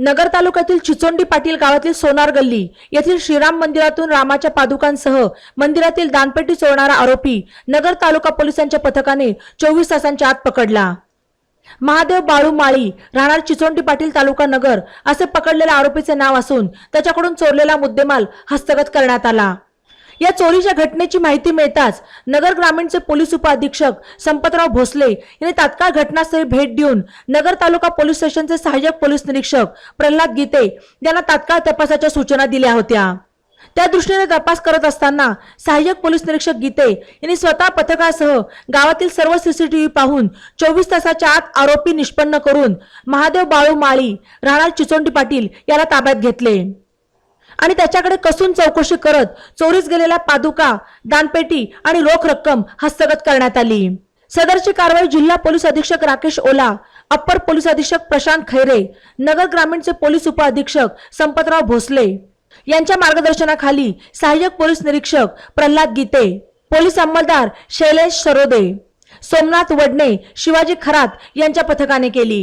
नगर तालुक्यातील चिचोंडी पाटील गावातील सोनार गल्ली येथील श्रीराम मंदिरातून रामाच्या पादुकांसह मंदिरातील दानपेटी चोरणारा आरोपी नगर तालुका पोलिसांच्या पथकाने चोवीस तासांच्या आत पकडला. महादेव बाळू माळी राहणार चिचोंडी पाटील तालुका नगर असे पकडलेल्या आरोपीचे नाव असून त्याच्याकडून चोरलेला मुद्देमाल हस्तगत करण्यात आला. या चोरीच्या घटनेची माहिती मिळताच नगर ग्रामीणचे पोलीस उपअधीक्षक संपतराव भोसले यांनी तात्काळ घटनास्थळी भेट देऊन नगर तालुका पोलीस स्टेशनचे सहाय्यक पोलीस निरीक्षक प्रल्हाद गीते यांना तात्काळ तपासाच्या सूचना दिल्या होत्या. त्या दृष्टीने तपास करत असताना सहाय्यक पोलीस निरीक्षक गीते यांनी स्वतः पथकासह गावातील सर्व सीसीटीव्ही पाहून चोवीस तासाच्या आत आरोपी निष्पन्न करून महादेव बाळू माळी राहणार चिचोंडी पाटील याला ताब्यात घेतले. आणि त्याच्याकडे कसून चौकशी करत चोरीस गेलेल्या पादुका दानपेटी आणि रोख रक्कम हस्तगत करण्यात आली. सदरची कारवाई जिल्हा पोलीस अधीक्षक राकेश ओला अप्पर पोलीस अधीक्षक प्रशांत खैरे नगर ग्रामीणचे पोलीस उपअधीक्षक संपतराव भोसले. यांच्या मार्गदर्शनाखाली सहाय्यक पोलीस निरीक्षक प्रल्हाद गीते पोलीस अंमलदार शैलेश सरोदे सोमनाथ वडणे शिवाजी खरात यांच्या पथकाने केली.